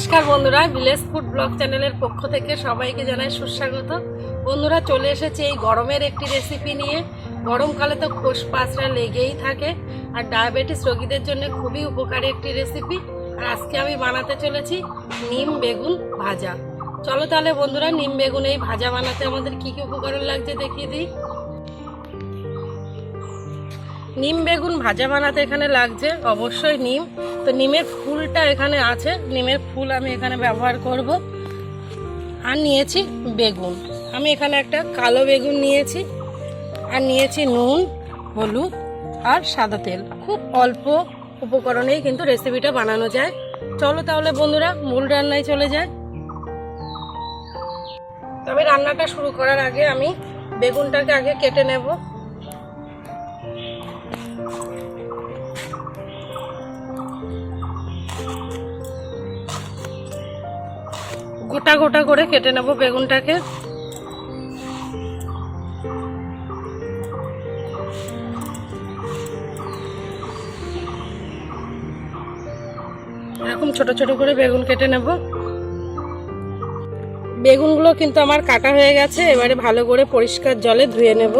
নমস্কার বন্ধুরা village food blog চ্যানেলের পক্ষ থেকে সবাইকে জানাই সুস্বাগত। বন্ধুরা, চলে এসেছে এই গরমের একটি রেসিপি নিয়ে। গরমকালে তো খোস পাঁচরা লেগেই থাকে, আর ডায়াবেটিস রোগীদের জন্য খুবই উপকারী একটি রেসিপি আর আজকে আমি বানাতে চলেছি নিম বেগুন ভাজা। চলো তাহলে বন্ধুরা, নিম বেগুন এই ভাজা বানাতে আমাদের কি কি উপকরণ লাগছে দেখিয়ে দিই। নিম বেগুন ভাজা বানাতে এখানে লাগছে, অবশ্যই নিম। তো নিমের ফুলটা এখানে আছে, নিমের ফুল আমি এখানে ব্যবহার করব। আর নিয়েছি বেগুন। আমি এখানে একটা কালো বেগুন নিয়েছি, আর নিয়েছি নুন, হলুদ, আর সাদা তেল। খুব অল্প উপকরণেই কিন্তু রেসিপিটা বানানো যায়। চলো তাহলে বন্ধুরা, মূল রান্নায় চলে যায় তবে রান্নাটা শুরু করার আগে আমি বেগুনটাকে আগে কেটে নেব। গোটা গোটা করে কেটে নেব বেগুনটাকে। এরকম ছোট ছোট করে বেগুন কেটে নেব। বেগুনগুলো কিন্তু আমার কাটা হয়ে গেছে, এবারে ভালো করে পরিষ্কার জলে ধুয়ে নেব।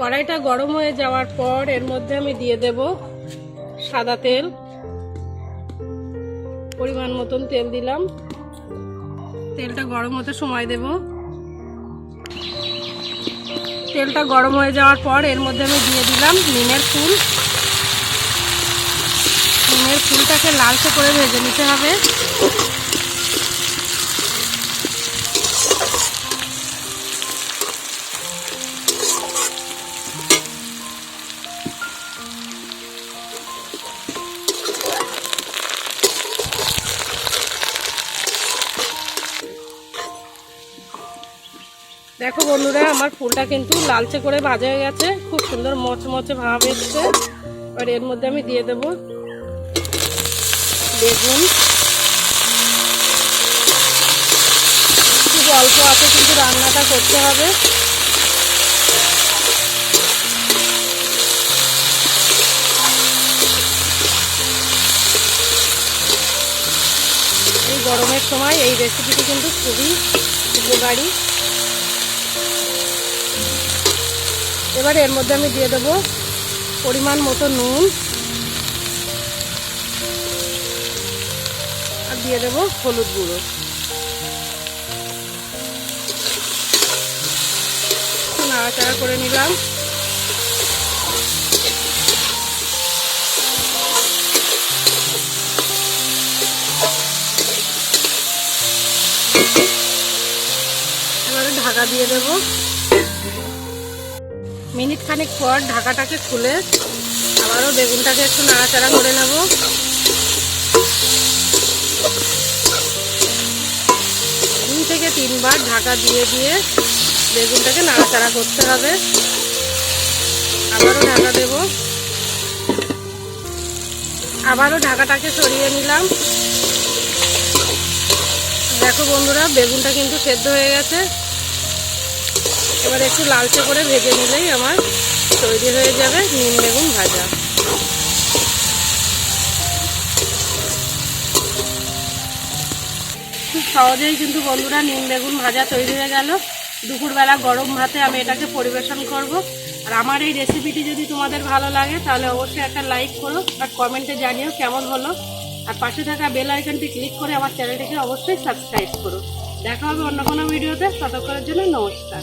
কড়াইটা গরম হয়ে যাওয়ার পর এর মধ্যে আমি দিয়ে দেব সাদা তেল। পরিমাণ মতন তেল দিলাম। তেলটা গরম হতে সময় দেব। তেলটা গরম হয়ে যাওয়ার পর এর মধ্যে আমি দিয়ে দিলাম নিমের ফুল। নিমের ফুলটাকে লালচে করে ভেজে নিতে হবে। দেখো বন্ধুরা, আমার ফুলটা কিন্তু লালচে করে ভাজা হয়ে গেছে। খুব সুন্দর মচমচে ভাব এসছে। এবার এর মধ্যে আমি দিয়ে দেব বেগুন। খুব অল্প আছে, কিন্তু রান্নাটা করতে হবে। এই গরমের সময় এই রেসিপিটি কিন্তু খুবই উপকারী। এবার এর মধ্যে আমি দিয়ে দেবো পরিমাণ মতো নুন। আর দিয়ে দেবো হলুদ গুঁড়ো। নাড়াচাড়া করে নিলাম। এবারে ঢাকা দিয়ে দেবো। মিনিট খানিক পর ঢাকাটাকে খুলে আবারও বেগুনটাকে একটু নাড়াচাড়া করে নেব। দুই থেকে তিনবার ঢাকা দিয়ে দিয়ে বেগুনটাকে নাড়াচাড়া করতে হবে। আবারও ঢাকা দেব। আবারও ঢাকাটাকে সরিয়ে নিলাম। দেখো বন্ধুরা, বেগুনটা কিন্তু সেদ্ধ হয়ে গেছে। এবার একটু লালচে করে ভেজে নিলেই আমার তৈরি হয়ে যাবে নিম বেগুন ভাজা। খুব সহজেই কিন্তু বন্ধুরা নিম বেগুন ভাজা তৈরি হয়ে গেল। দুপুরবেলা গরম ভাতে আমি এটাকে পরিবেশন করব। আর আমার এই রেসিপিটি যদি তোমাদের ভালো লাগে, তাহলে অবশ্যই একটা লাইক করো আর কমেন্টে জানিও কেমন হলো। আর পাশে থাকা বেল আইকনটি ক্লিক করে আমার চ্যানেলটিকে অবশ্যই সাবস্ক্রাইব করো। দেখা হবে অন্য কোনো ভিডিওতে, ততক্ষণের জন্য নমস্কার।